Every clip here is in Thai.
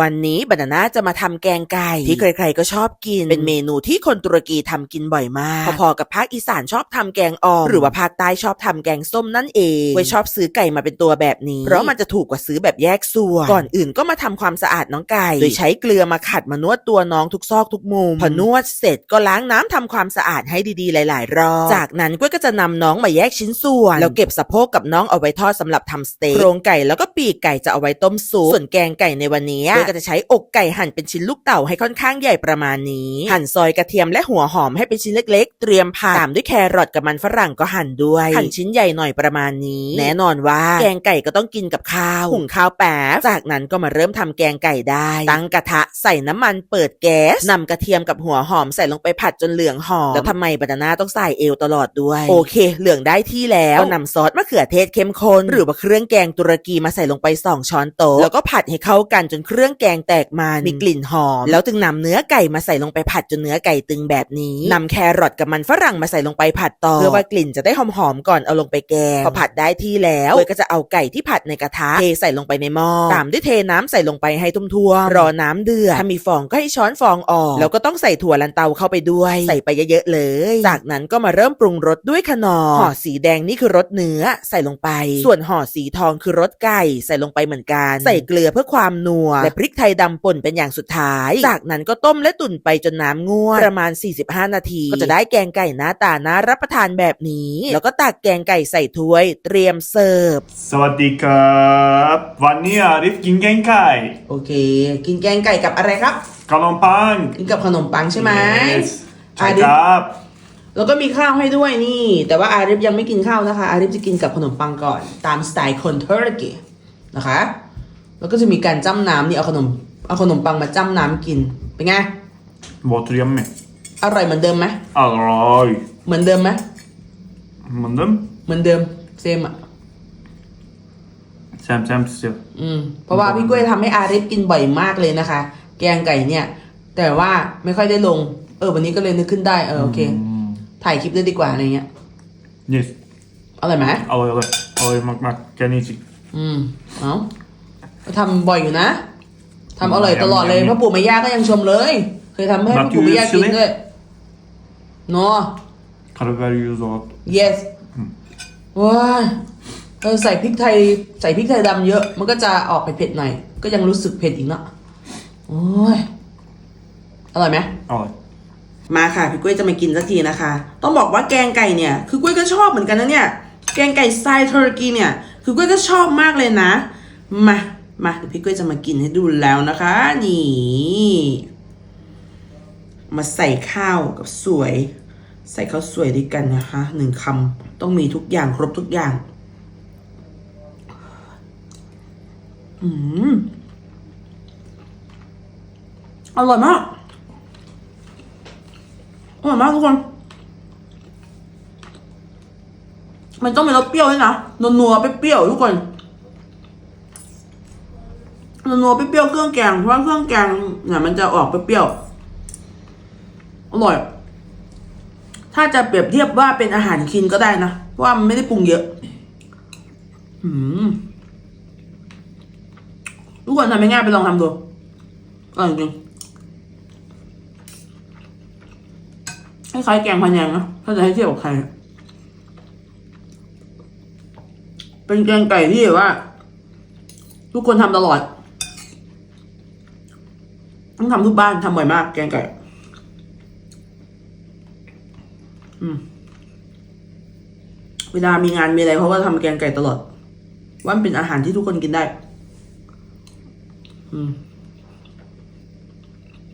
วันนี้บานาน่าจะมาทำแกงไก่ที่ใครๆก็ชอบกิน เป็นเมนูที่คนตุรกีทำกินบ่อยมาก พอๆกับภาคอีสานชอบทำแกงอ่อมหรือว่าภาคใต้ชอบทำแกงส้มนั่นเองไว้ชอบซื้อไก่มาเป็นตัวแบบนี้ เพราะมันจะถูกกว่าซื้อแบบแยกส่วนก่อนอื่นก็มาทำความสะอาดน้องไก่ โดยใช้เกลือมาขัดมานวดตัวน้องทุกซอกทุกมุมพอนวดเสร็จก็ล้างน้ำทำความสะอาดให้ดีๆ หลาย ๆ รอบจากนั้นกุ้ยก็จะนำน้องมาแยกชิ้นส่วนแล้วเก็บสะโพกกับน้องเอาไว้ทอดสำหรับทำสเต็กโครงไก่แล้วก็ปีกไก่จะเอาไว้ต้มซุปส่วนแกงไก่ในวันนี้ยก็จะใช้อกไก่หั่นเป็นชิ้นลูกเต่าให้ค่อนข้างใหญ่ประมาณนี้ หั่นซอยกระเทียมและหัวหอมให้เป็นชิ้นเล็กๆ เตรียมผัดตามด้วยแครอทกับมันฝรั่งก็หั่นด้วย หั่นชิ้นใหญ่หน่อยประมาณนี้ แน่นอนว่า แกงไก่ก็ต้องกินกับข้าวหุงข้าวแป๊บจากนั้นก็มาเริ่มทำแกงไก่ได้ ตั้งกระทะใส่น้ำมันเปิดแก๊สนำกระเทียมกับหัวหอมใส่ลงไปผัดจนเหลืองหอมแล้วทำไมบานาน่าต้องใส่เอวตลอดด้วย โอเค เหลืองได้ที่แล้วก็นำซอสมะเขือเทศเข้มข้นหรือว่าเครื่องแกงตุรกีมาใส่ลงไป2ช้อนโต๊ะแล้วก็ผัดให้เข้ากันจนเครื่องแกงแตกมันมีกลิ่นหอม แล้วจึงนำเนื้อไก่มาใส่ลงไปผัดจนเนื้อไก่ตึงแบบนี้นำแครอทกับมันฝรั่งมาใส่ลงไปผัดต่อเพื่อว่ากลิ่นจะได้หอมๆก่อนเอาลงไปแกงพอผัดได้ที่แล้วเลยก็จะเอาไก่ที่ผัดในกระทะเทใส่ลงไปในหม้อตามด้วยเทน้ำใส่ลงไปให้ทุ่มๆรอน้ำเดือดถ้ามีฟองก็ให้ช้อนฟองออก แล้วก็ต้องใส่ถั่วลันเตาเข้าไปด้วย ใส่ไปเยอะๆเลย จากนั้นก็มาเริ่มปรุงรสด้วยขนอร์ห่อสีแดงนี่คือรสเนื้อใส่ลงไป ส่วนห่อสีทองคือรสไก่ใส่ลงไปเหมือนกัน ใส่เกลือเพื่อความนัวและพริกไทยดำป่นเป็นอย่างสุดท้าย จากนั้นก็ต้มและตุ๋นไปจนน้ำงวดประมาณ 45 นาที ก็จะได้แกงไก่หน้าตาน่ารับประทานแบบนี้ แล้วก็ตักแกงไก่ใส่ถ้วย เตรียมเสิร์ฟ สวัสดีครับ วันนี้อาริฟกินแกงไก่ โอเค กินแกงไก่กับอะไรครับ ขนมปัง กินกับขนมปังใช่ไหม Yes ใช่อาริฟครับ แล้วก็มีข้าวให้ด้วยนี่ แต่ว่าอาริฟยังไม่กินข้าวนะคะ อาริฟจะกินกับขนมปังก่อน ตามสไตล์คนเทอร์กีนะคะ แล้วก็จะมีการจ้ำน้ำนี่เอาขนมเอาขนมปังมาจ้ำน้ำกิน เป็นไงบอทเรียมไหมอร่อยเหมือนเดิมไหมอร่อยเหมือนเดิมไหมเหมือนเดิมเหมือนเดิมเซมอะแซมแซมเสียอืมเพราะว่าพี่กุ้ยทำให้อาริฟกินบ่อยมากเลยนะคะ แกงไก่เนี่ย แต่ว่าไม่ค่อยได้ลง เออ วันนี้ก็เลยนึกขึ้นได้เออโอเค ถ่ายคลิปเลยดีกว่าอะไรเงี้ย yes อร่อยไหมอร่อยอร่อยอร่อยมากมากแค่นี้สิอืม เอา ทำบ่อยอยู่นะทำอร่อยตลอดเลยพ่อปู่แม่ย่าก็ยังชมเลย เคยทำให้พ่อปู่แม่ย่ากินด้วยเนาะคาราเมลยูโซ yes ว้ายเออใส่พริกไทยใส่พริกไทยดำเยอะ มันก็จะออกเผ็ดๆหน่อย ก็ยังรู้สึกเผ็ดอีกเนาะโอ้ยอร่อยไหมอร่อยมาค่ะพี่กุ้ยจะมากินสักทีนะคะ ต้องบอกว่าแกงไก่เนี่ย คือกุ้ยก็ชอบเหมือนกันนะเนี่ย แกงไก่สไตล์ตุรกีเนี่ย คือกุ้ยก็ชอบมากเลยนะ มา มาเดี๋ยวพี่กุ้ยจะมากินให้ดูแล้วนะคะ นี่ มาใส่ข้าวกับสวย ใส่ข้าวสวยด้วยกันนะคะหนึ่งคำต้องมีทุกอย่างครบทุกอย่าง อืมอร่อยมากอร่อยมากทุกคน มันต้องมีรสเปรี้ยวด้วยนะนัวๆเปรี้ยวๆทุกคน นัวเปรี้ยวเครื่องแกงเพราะเครื่องแกงเนี่ยมันจะออกเปรี้ยวอร่อย ถ้าจะเปรียบเทียบว่าเป็นอาหารคินก็ได้นะ เพราะว่ามันไม่ได้ปรุงเยอะอืมทุกคนทำง่ายๆไปลองทำดูอร่อยจริงคล้ายๆแกงพะแนงนะถ้าจะให้เทียบกับใครเป็นแกงไก่ที่แบบว่า ทุกคนทำตลอด ต้องทำทุกบ้านทำบ่อยมาก แกงไก่ อืม เวลามีงานมีอะไรเขาก็ทำแกงไก่ตลอด ว่ามันเป็นอาหารที่ทุกคนกินได้ อืม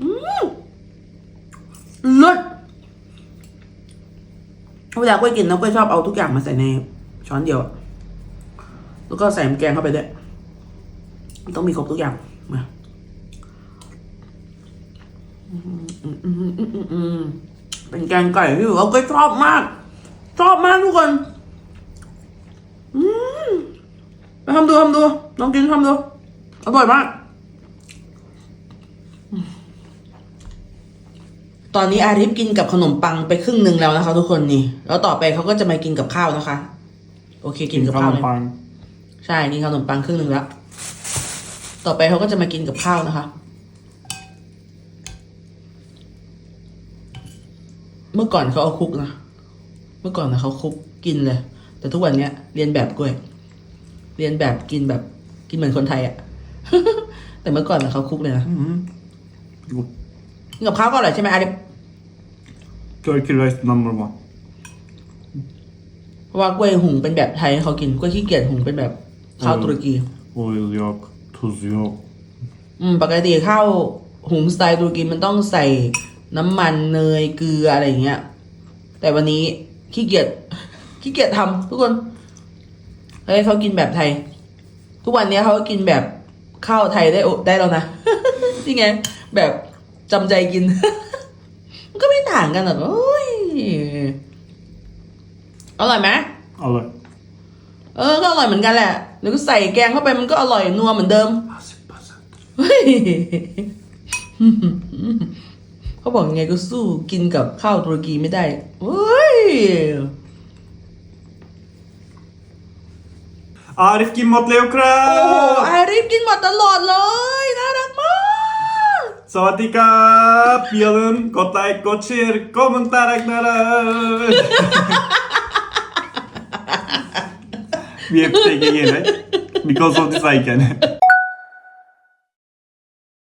อืมเลิศเวลากล้วยกินน้องกล้วยชอบเอาทุกอย่างมาใส่ในช้อนเดียว แล้วก็ใส่แกงเข้าไปด้วย ต้องมีครบทุกอย่างมาอืมอืมอืมอืมอืมอืม เป็นแกงไก่ที่แบบว่าก็ชอบมาก ชอบมากทุกคนอืมไปทำดูทำดูลองกินทำดูอร่อยมาก ตอนนี้อาริฟกินกับขนมปังไปครึ่งหนึ่งแล้วนะคะ ทุกคนนี่ แล้วต่อไปเขาก็จะมากินกับข้าวนะคะ โอเคกินกับขนข้าวมเลยปังใช่กินขนมปังครึ่งหนึ่งแล้วตต่อไปเขาก็จะมากินกับข้าวนะคะ เมื่อก่อนเขาเอาคลุกนะ เมื่อก่อนนะเขาคลุกกินเลย แต่ทุกวันเนี้ยเรียนแบบกล้วย เรียนแบบกินแบบ กินเหมือนคนไทยอะ แต่เมื่อก่อนนะเขาคลุกเลยนะ God. กินกับข้าวก็อร่อยใช่ไหมอาริฟ Turkey rice number one. เพราะว่ากล้วยหุงเป็นแบบไทยให้เขากิน กล้วยขี้เกียจหุงเป็นแบบข้าวตุรกี Oil yok, tuz yok. อืมปกติข้าวหุงสไตล์ตุรกีมันต้องใส่ น้ำมันเนยเกลืออะไรอย่างเงี้ย แต่วันนี้ขี้เกียจขี้เกียจทำทุกคนเฮ้ยเขากินแบบไทย ทุกวันนี้เขาก็กินแบบข้าวไทยได้โอได้แล้วนะนี่ไงแบบจำใจกิน มันก็ไม่ต่างกันหรอกโอ้ยอร่อยไหม Alay. เออก็อร่อยเหมือนกันแหละเดี๋ยวก็ใส่แกงเข้าไปมันก็อร่อยนัวเหมือนเดิม Basit basit. เฮ้ยเขาบอกยังไงก็สู้กินกับข้าวตุรกีไม่ได้เฮ้ย Arif kim mutlu ครัโอ้โหบ ไอริฟกินหมดตลอดเลยน่ารักมาก สวัสดีครับอย่าลืมกดไลค์กดแชร์คอมเมนต์อะไรนะล่ะ We have to take again, right? Because of this icon.